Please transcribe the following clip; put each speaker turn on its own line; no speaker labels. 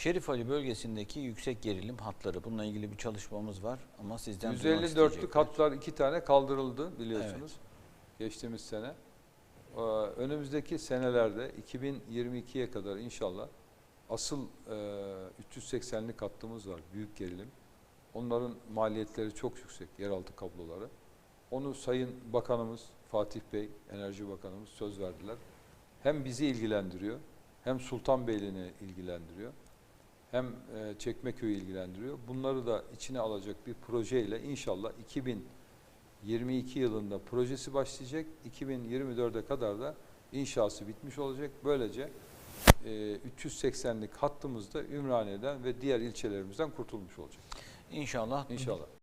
Şerif Ali bölgesindeki yüksek gerilim hatları. Bununla ilgili bir çalışmamız var ama sizden duymak
154'lük
isteyecekler.
hatlar iki tane kaldırıldı biliyorsunuz. Geçtiğimiz sene. Ee, Önümüzdeki senelerde 2022'ye kadar inşallah asıl e, 380'lik hattımız var. Büyük gerilim. Onların maliyetleri çok yüksek. Yeraltı kabloları. Onu Sayın Bakanımız Fatih Bey, Enerji Bakanımız söz verdiler. Hem bizi ilgilendiriyor, hem Sultanbeyli'ni ilgilendiriyor, hem e, Çekmeköy'ü ilgilendiriyor. Bunları da içine alacak bir projeyle inşallah 2022 yılında projesi başlayacak. 2024'e kadar da inşası bitmiş olacak. Böylece e, 380'lik hattımız da Ümraniye'den ve diğer ilçelerimizden kurtulmuş olacak.
İnşallah.
İnşallah.